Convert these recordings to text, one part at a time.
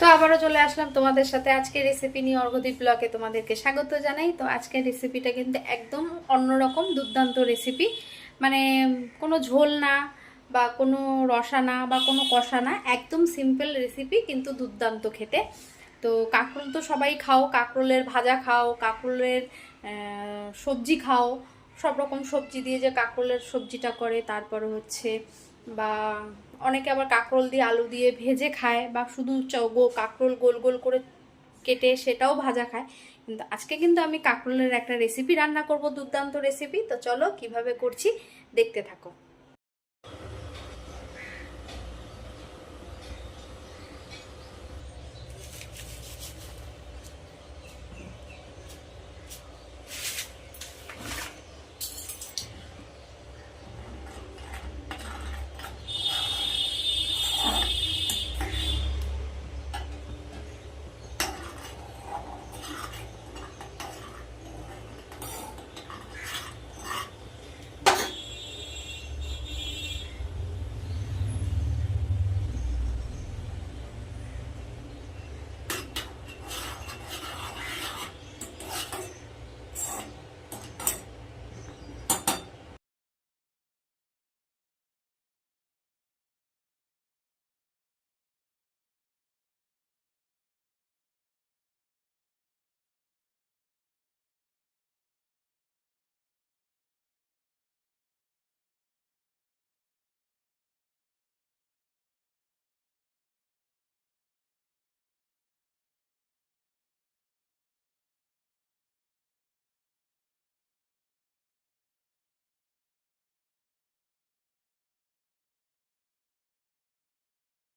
তো আবারও চলে আসলাম তোমাদের সাথে আজকে রেসিপি নিয়ে অর্ঘদীপ ব্লগে তোমাদেরকে স্বাগত জানাই। তো আজকের রেসিপিটা কিন্তু একদম অন্যরকম দুর্দান্ত রেসিপি মানে কোনো ঝোল না বা কোনো রসা না বা কোনো কষা না, একদম সিম্পল রেসিপি কিন্তু দুর্দান্ত খেতে। তো কাঁকরোল তো সবাই খাও, কাঁকরোলের ভাজা খাও, কাঁকরোলের সবজি খাও, সব রকম সবজি দিয়ে যে কাঁকরোলের সবজিটা করে, তারপরে হচ্ছে বা অনেকে আবার কাঁকরোল দিয়ে আলু দিয়ে ভেজে খায় বা শুধু চৌগো কাঁকরোল গোল গোল করে কেটে সেটাও ভাজা খায়। কিন্তু আজকে কিন্তু আমি কাঁকরোলের একটা রেসিপি রান্না করব, দুর্দান্ত রেসিপি তো চলো কীভাবে করছি, দেখতে থাকো।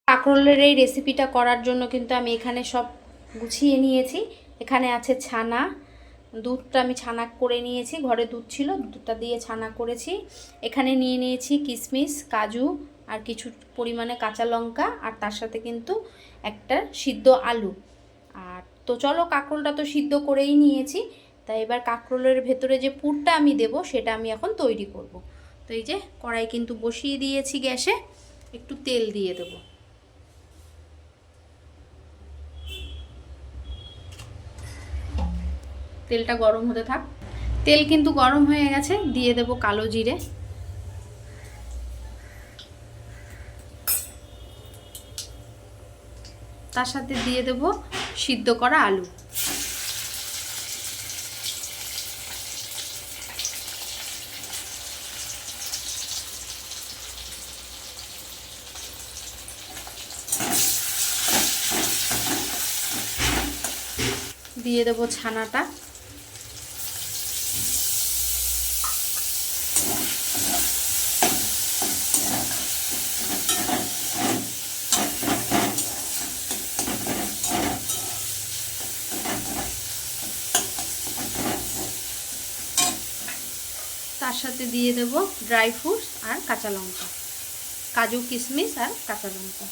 কাঁকরোলের এই রেসিপিটা করার জন্য কিন্তু আমি এখানে সব গুছিয়ে নিয়েছি। এখানে আছে ছানা। দুধটা আমি ছানা করে নিয়েছি। ঘরে দুধ ছিল, দুধটা দিয়ে ছানা করেছি। এখানে নিয়ে নিয়েছি কিশমিশ কাজু আর কিছু পরিমাণে কাঁচা লঙ্কা আর তার সাথে কিন্তু একটা সিদ্ধ আলু। আর তো চলো কাঁকরোলটা তো সিদ্ধ করেই নিয়েছি। তাই এবার কাঁকরোলের ভেতরে যে পুরটা আমি দেব, সেটা আমি এখন তৈরি করব। তো এই যে কড়াই কিন্তু বসিয়ে দিয়েছি গ্যাসে। একটু তেল দিয়ে দেবো। তেলটা গরম হতে থাক। তেল কিন্তু গরম হয়ে গেছে, দিয়ে দেব কালো জিরে। তার সাথে দিয়ে দেব সিদ্ধ করা আলু। দিয়ে দেবো ছানাটা। তার সাথে দিয়ে দেব ড্রাই ফ্রুটস আর কাঁচা লঙ্কা। কাজু, কিশমিশ আর কাঁচা লঙ্কা।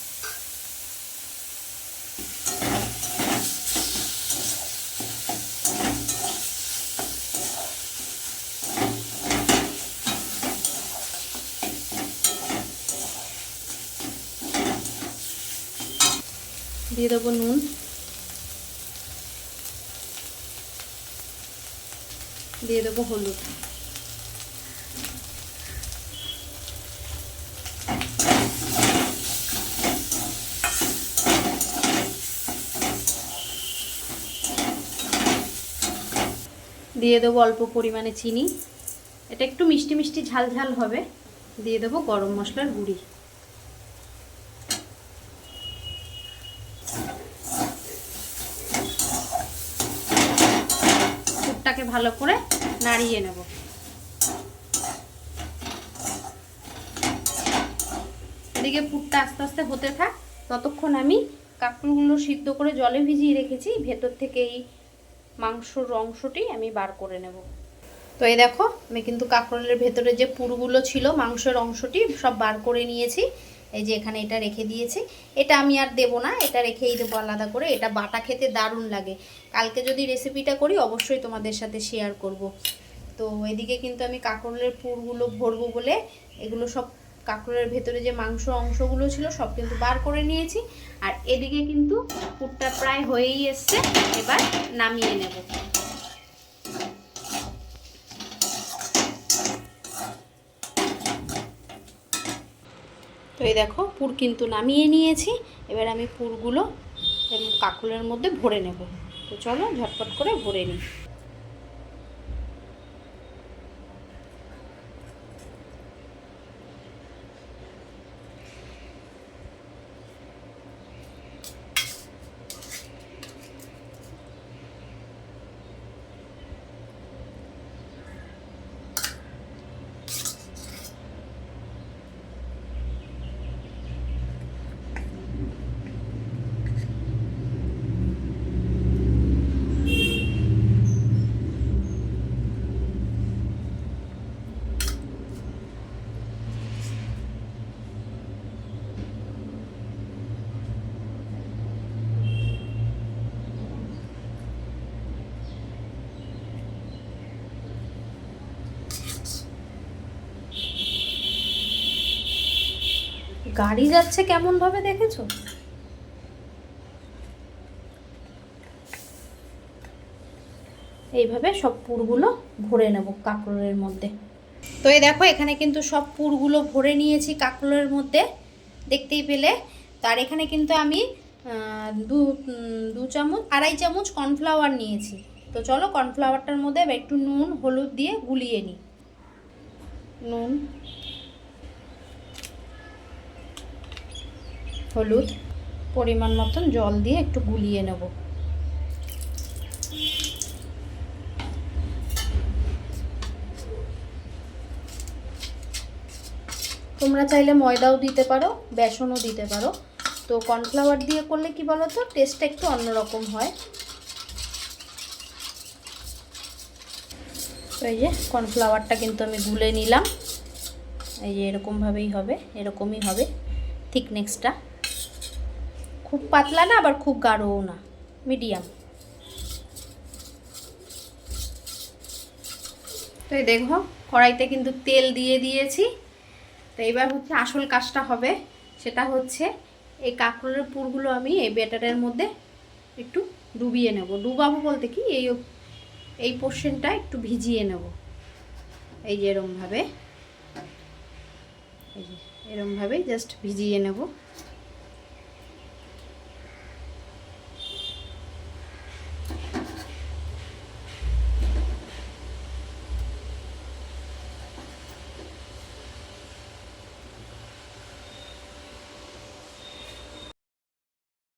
দিয়ে দেবো নুন। দিয়ে দেবো হলুদ। দিয়ে দেবো অল্প পরিমাণে চিনি। এটা একটু মিষ্টি মিষ্টি ঝাল ঝাল হবে। দিয়ে দেবো গরম মশলার গুঁড়ি। পুরটাকে ভালো করে নাড়িয়ে নেব। এদিকে পুরটা আস্তে আস্তে হতে থাক। ততক্ষণ আমি কাঁকড়গুলো সিদ্ধ করে জলে ভিজিয়ে রেখেছি। ভেতর থেকে এই মাংসর অংশটি আমি বার করে নেব। তো এই দেখো, আমি কিন্তু কাঁকরোলের ভেতরে যে পুরগুলো ছিল, মাংসের অংশটি সব বার করে নিয়েছি। এই যে এখানে এটা রেখে দিয়েছি। এটা আমি আর দেবো না, এটা রেখেই দেবো আলাদা করে। এটা বাটা খেতে দারুণ লাগে। কালকে যদি রেসিপিটা করি, অবশ্যই তোমাদের সাথে শেয়ার করব। তো এদিকে কিন্তু আমি কাঁকরোলের পুরগুলো ভরবো বলে এগুলো সব কাঁকরোলের ভেতরে যে মাংস অংশগুলো ছিল সব কিন্তু বার করে নিয়েছি। আর এদিকে কিন্তু পুরটা প্রায় হয়েই এসছে, এবার নামিয়ে নেব। তো এই দেখো, পুর কিন্তু নামিয়ে নিয়েছি। এবার আমি পুরগুলো কাকুলের মধ্যে ভরে নেব। তো চলো ঝটপট করে ভরে নিই। গাড়ি যাচ্ছে কেমন ভাবে দেখেছ? এইভাবে সব পুরগুলো ভরে নেব কাঁকরোলের মধ্যে। তো এই দেখো, এখানে কিন্তু সব পুরগুলো ভরে নিয়েছি কাঁকরোলের মধ্যে। দেখতেই পেলে? তার এখানে কিন্তু আমি দু দু চামচ, আড়াই চামচ কর্নফ্লাওয়ার নিয়েছি। তো চলো কর্নফ্লাওয়ারটার মধ্যে একটু নুন, হলুদ দিয়ে গুলিয়ে নিই। নুন হলুদ পরিমাণ মতন জল দিয়ে একটু গুলিয়ে নেব। তোমরা চাইলে ময়দাও দিতে পারো, বেসনও দিতে পারো। তো কর্নফ্লাওয়ার দিয়ে করলে কি বলো তো টেস্টটা একটু অন্যরকম হয়। এই যে কর্নফ্লাওয়ারটা কিন্তু আমি গুলে নিলাম। এই যে এরকমভাবেই হবে, এরকমই হবে। থিকনেসটা খুব পাতলা না, আবার খুব গাঢ়ও না। মিডিয়াম তো এই দেখো, কড়াইতে কিন্তু তেল দিয়ে দিয়েছি। তো এবার হচ্ছে আসল কাজটা হবে, সেটা হচ্ছে এই কাঁকরোলের পুরগুলো আমি এই ব্যাটারের মধ্যে একটু ডুবিয়ে নেব। ডুবাবো বলতে কি, এই এই পোর্শনটা একটু ভিজিয়ে নেব। এই যে এরমভাবে, এই যে জাস্ট ভিজিয়ে নেব।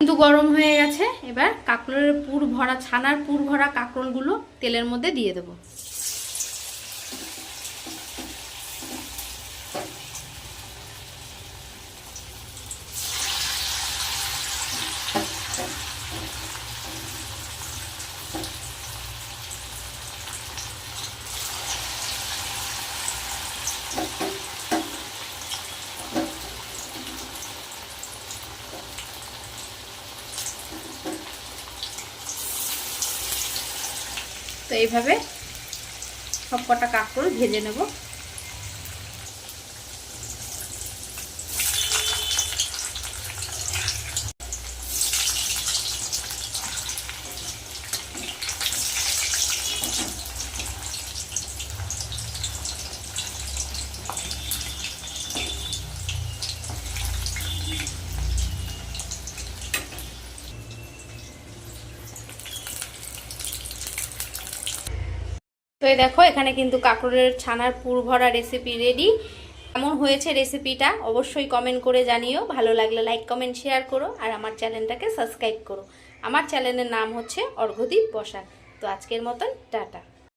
কিন্তু গরম হয়ে গেছে। এবার কাঁকরোলের পুর ভরা, ছানার পুর ভরা কাঁকরোলগুলো তেলের মধ্যে দিয়ে দেবো। তো এইভাবে সব কটা কাঁকরোল ভেজে নেব। তো দেখো, এখানে কিন্তু কাঁকড়ের ছানার পুর ভরা রেসিপি রেডি কেমন হয়েছে রেসিপিটা অবশ্যই কমেন্ট করে জানিও। ভালো লাগলে লাইক কমেন্ট শেয়ার করো আর আমার চ্যানেলটাকে সাবস্ক্রাইব করো। আমার চ্যানেলের নাম হচ্ছে অর্ঘদীপ বসাক। তো আজকের মতন, টাটা।